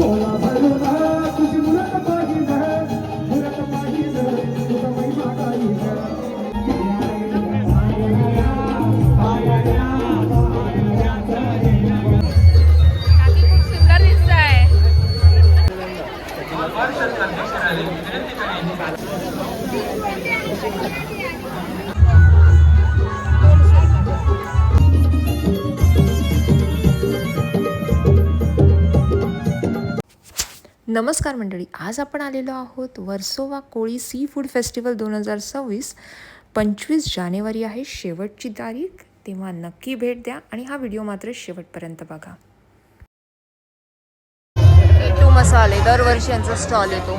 我那快乐。नमस्कार मंडळी आज आपण आलेलो आहोत Versova Koli sea food festival दोन हजार सव्वीस. पंचवीस जानेवारी आहे शेवटची तारीख तेव्हा नक्की भेट द्या आणि हा व्हिडिओ मात्र शेवटपर्यंत बघा. टू मसाले दरवर्षी यांचा स्टॉल येतो.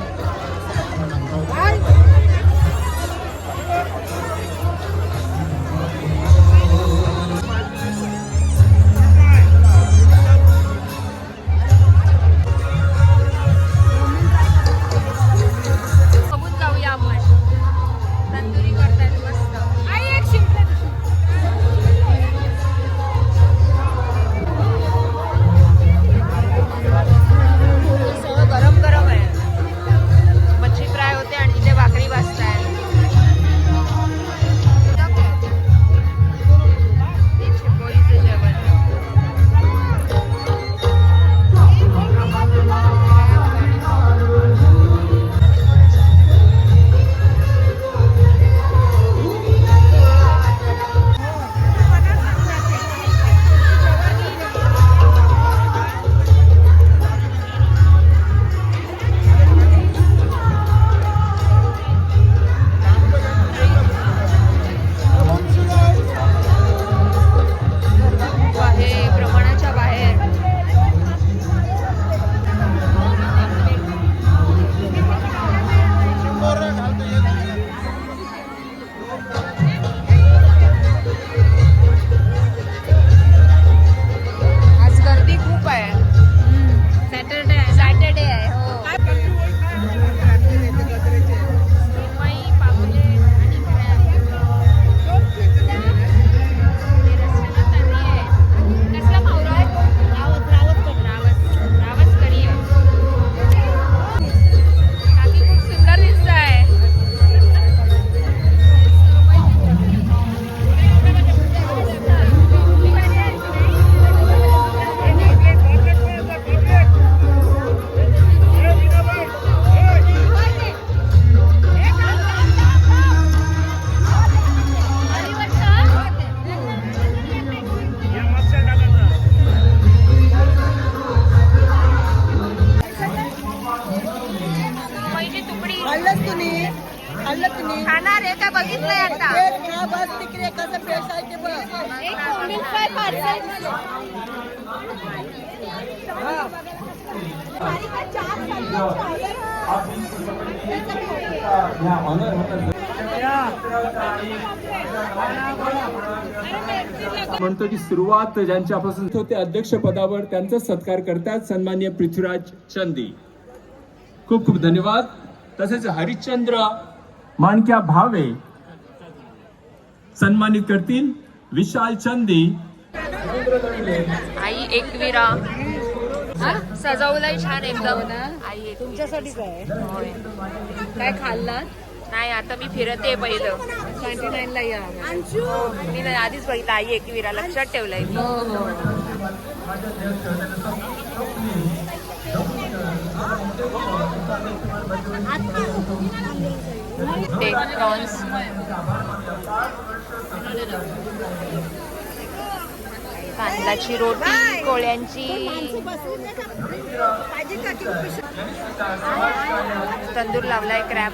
म्हणतो की सुरुवात ज्यांच्यापासून होते अध्यक्ष पदावर त्यांचा सत्कार करतात सन्मान्य पृथ्वीराज चंदी. खूप खूप धन्यवाद. तसेच हरिश्चंद्र माणक्या भावे सन्मानित करतील. विशाल चंदी. आई एकविरा. सजवलंय छान एकदम. आई तुमच्यासाठीच आहे होय. काय खाल्ला नाही आता मी फिरते पहिलं. नाईन्टी नाईन ला या. मी नाही आधीच बघितलं आई एकविरा लक्षात ठेवलंय मी. ते प्रॉन्स. कांदाची रोटी कोळ्यांची. तंदूर लावलाय क्रॅप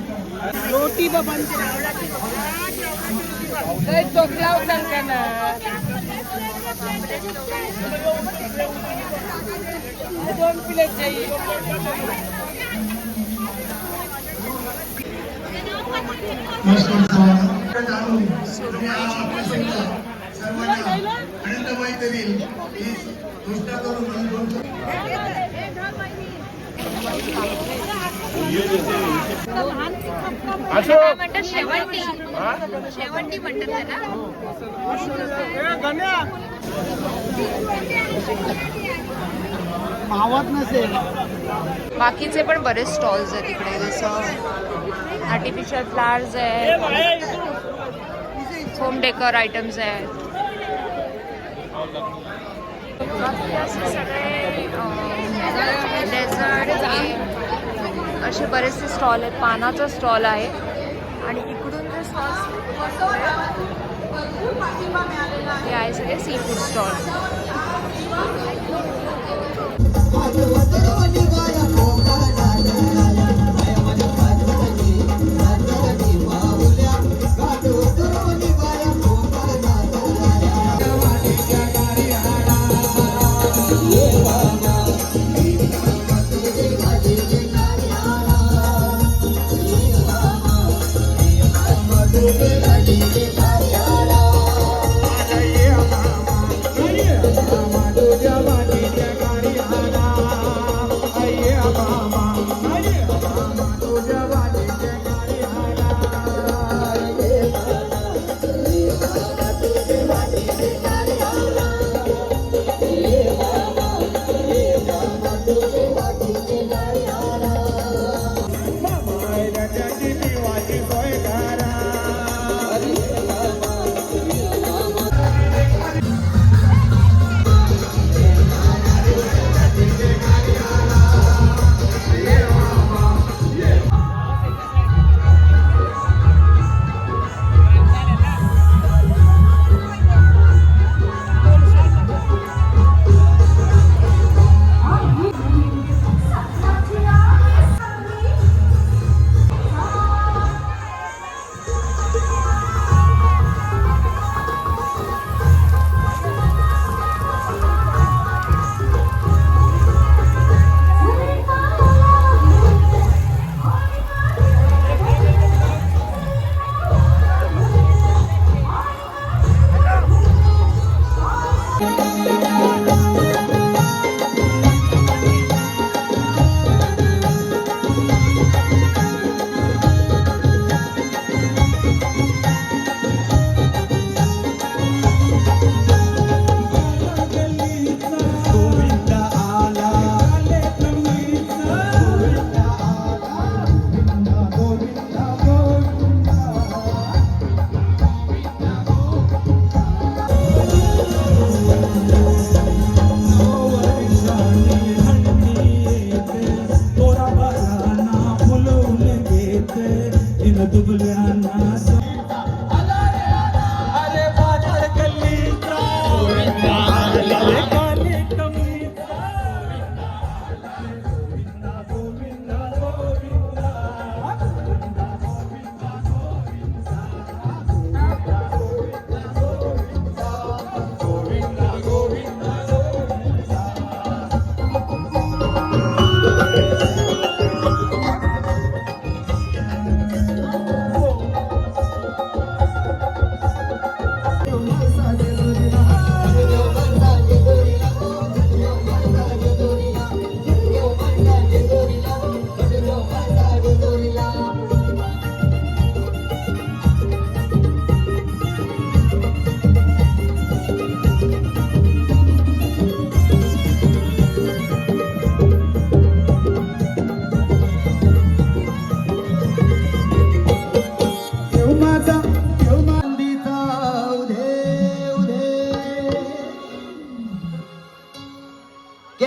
रोटी बन चोकला उचल का ना. प्लेट चाहिए. आनंदमय करील ही गोष्ट करून मला दोन काय म्हणतात शेवंती. शेवंती म्हणतात त्याला. बाकीचे पण बरेच स्टॉल्स आहेत इकडे जसं आर्टिफिशियल फ्लावर्स आहेत. होम डेकर आयटम्स आहेत. सगळे डेझर्ट असे बरेचसे स्टॉल आहेत. पानाचा स्टॉल आहे. आणि इकडून जे स्टॉल हे आहे सगळे सी फूड स्टॉल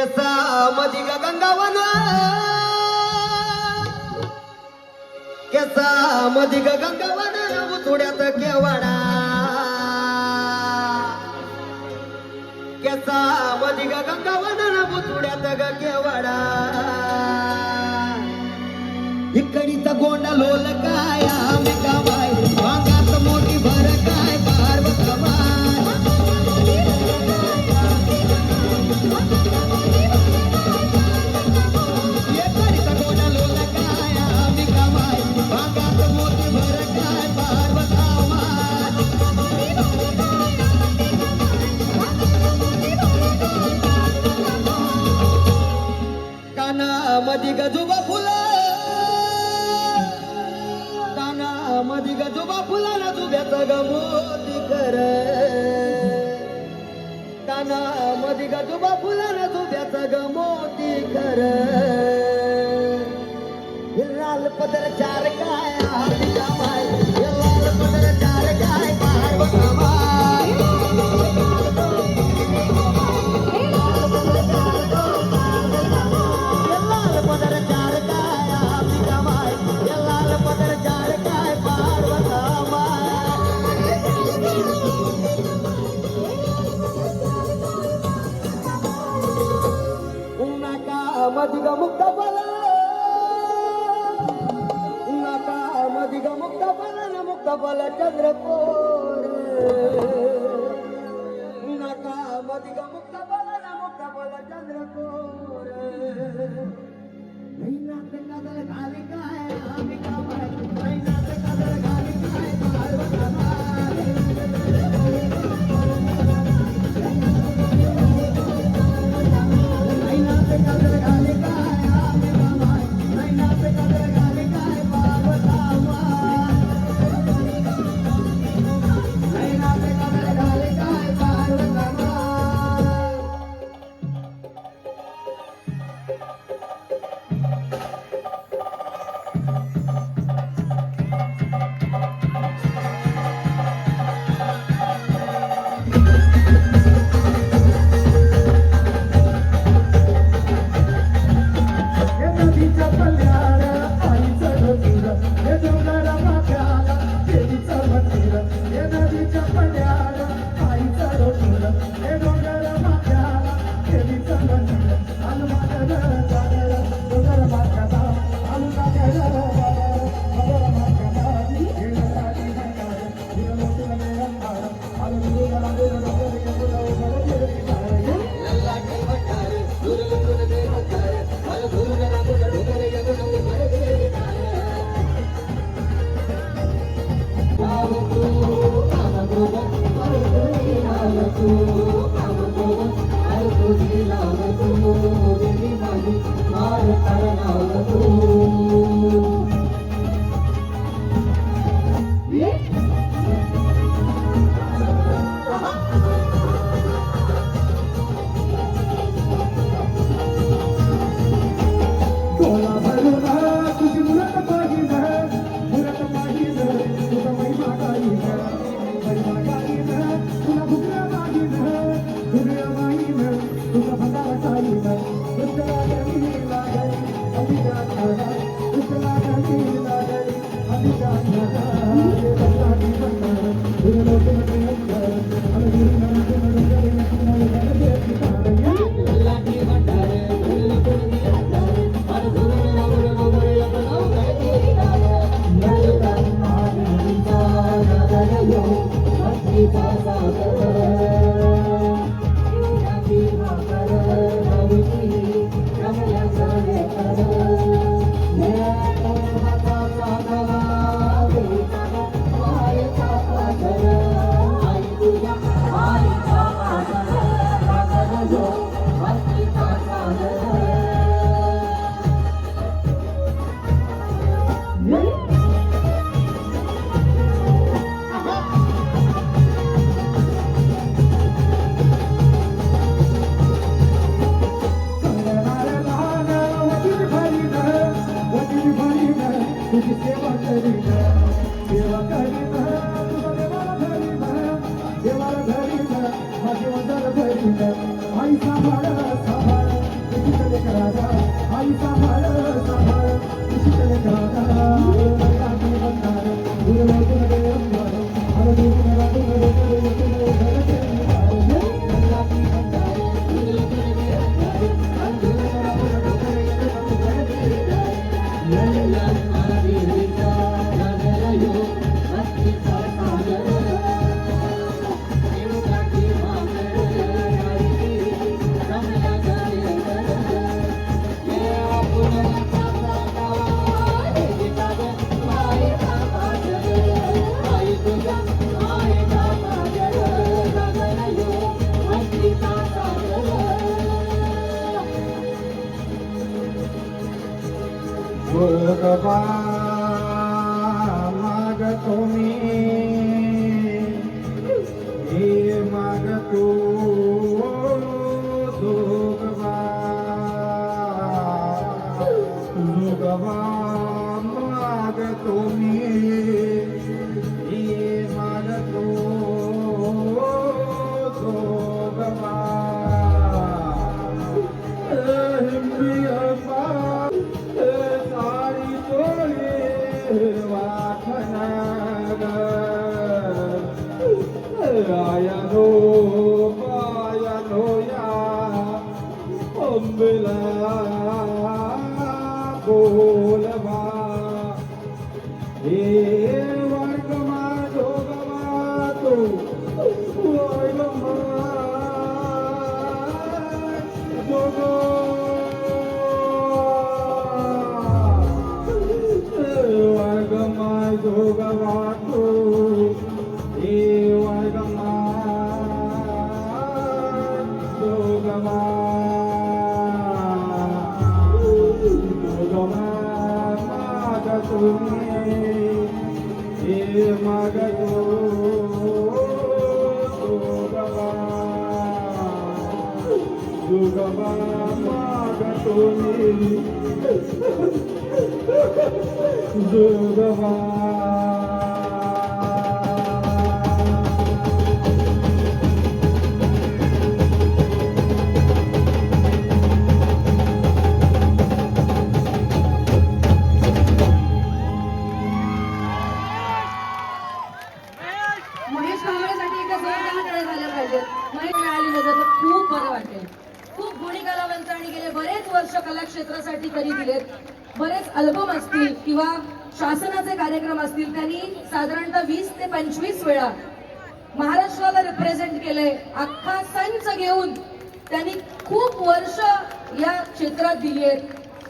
केसा मधी ग गंगावन. केसा मधी ग गंगावन उथुड्यात केवाडा. केसा मधी ग गंगावन उथुड्यात ग केवाडा. इकडीचा गोंडा लोल काय मी कामाय ভগবান আগতমী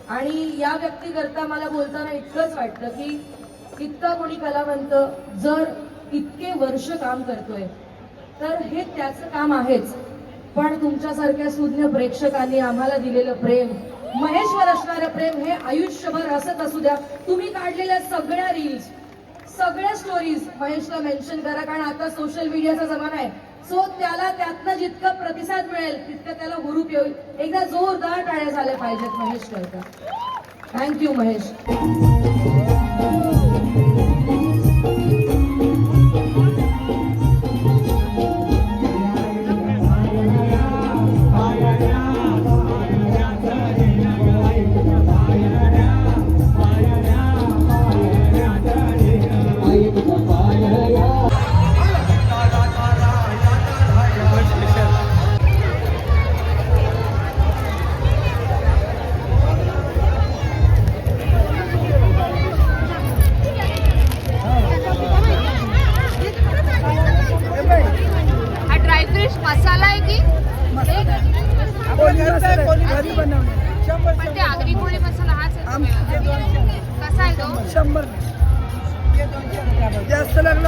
आणि या व्यक्तीकरता मला बोलताना इतकंच वाटतं की इतका कोणी कलावंत जर इतके वर्ष काम करतोय तर हे त्याचं काम आहेच. पण तुमच्यासारख्या सुज्ञ प्रेक्षकांनी आम्हाला दिलेलं प्रेम महेश्वर असणारं प्रेम हे आयुष्यभर असत असू द्या. तुम्ही काढलेल्या सगळ्या रील्स सगळ्या स्टोरीज महेशला मेन्शन करा कारण आता सोशल मीडियाचा जमाना आहे. सो त्याला त्यातनं जितकं प्रतिसाद मिळेल तितकं त्याला हुरूप येईल. एकदा जोरदार टाळ्या झाल्या पाहिजेत महेश करता थँक्यू महेश.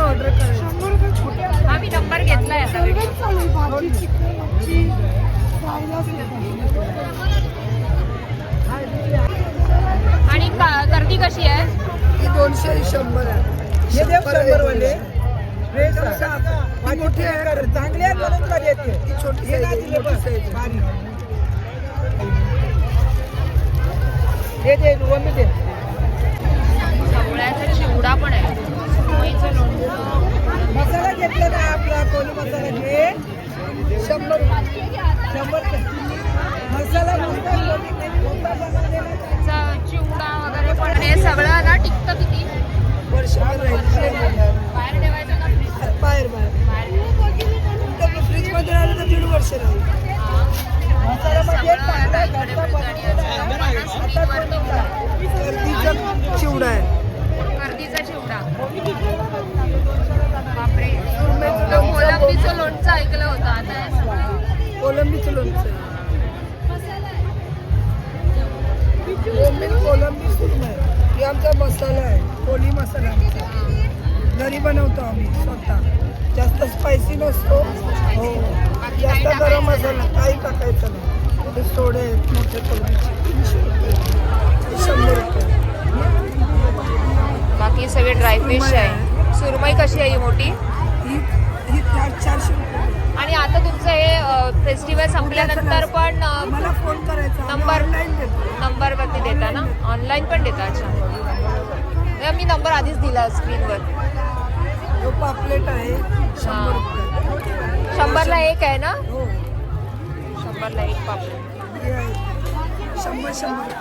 ऑर्डर करायचं. हा मी नंबर घेतलाय आता. आणि का- गर्दी कशी आहे? ही दोनशे शंभर आहे. हे देव शंभर वाले. ही मोठी आहे. चांगली आहे म्हणून कधी येते ही छोटी साईज ही आहे. हे दे वमी दे. सवळ्याचा चिवडा पण आहे. मसाला घेतला ना आपला कोणी मसाला घे. शंभर. शंभर. मसाला चिवडा वगैरे पण हे सगळं ना टिकतं किती? बाहेर ठेवायचं का फ्रीज बाहेर बाहेर. बाहेर फ्रीजमध्ये राहिलं तर दीड वर्ष राहील. चिवडा आहे. कोलंबीचं लोणचं ऐकलं होतं आता कोलंबीचं लोणचं. कोलंबी ही आमचा मसाला आहे कोली मसाला घरी बनवतो आम्ही स्वतः. जास्त स्पायसी नसतो. हो. जास्त गरम मसाला काही टाकायचं नाही. सोडे एकवीसशे आहे. सुरमई कशी आहे ही मोठी? ही चार- चारशे रुपये. आणि आता तुमचं हे फेस्टिवल संपल्यानंतर पण मला फोन करायचा. नंबर नंबरवरती देता. ना? ऑनलाईन पण देता? अच्छा. मी नंबर आधीच दिला स्क्रीनवर जो पापलेट आहे शंभरला एक आहे ना? हो. शंभरला एक पापलेट. शंभर शंभर.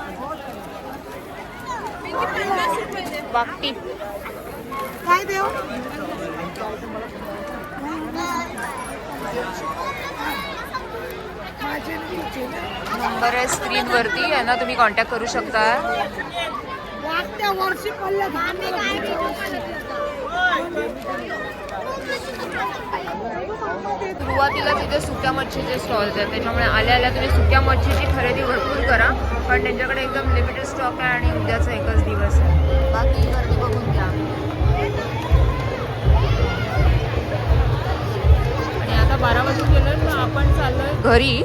वाकटी काय नाही. नंबर आहे स्क्रीनवरती आहे ना तुम्ही कॉन्टॅक्ट करू शकता. मागच्या वर्षी पडलं सुरुवातीला तिथे सुक्या मच्छीचे स्टॉल्स आहेत. त्याच्यामुळे आल्या आल्या तुम्ही सुक्या मच्छीची खरेदी भरपूर करा. कारण त्यांच्याकडे एकदम लिमिटेड स्टॉक आहे आणि उद्याचा एकच दिवस आहे. बाकी गर्दी बघून घ्या. आता बारा वाजून गेलं आपण चाललोय घरी.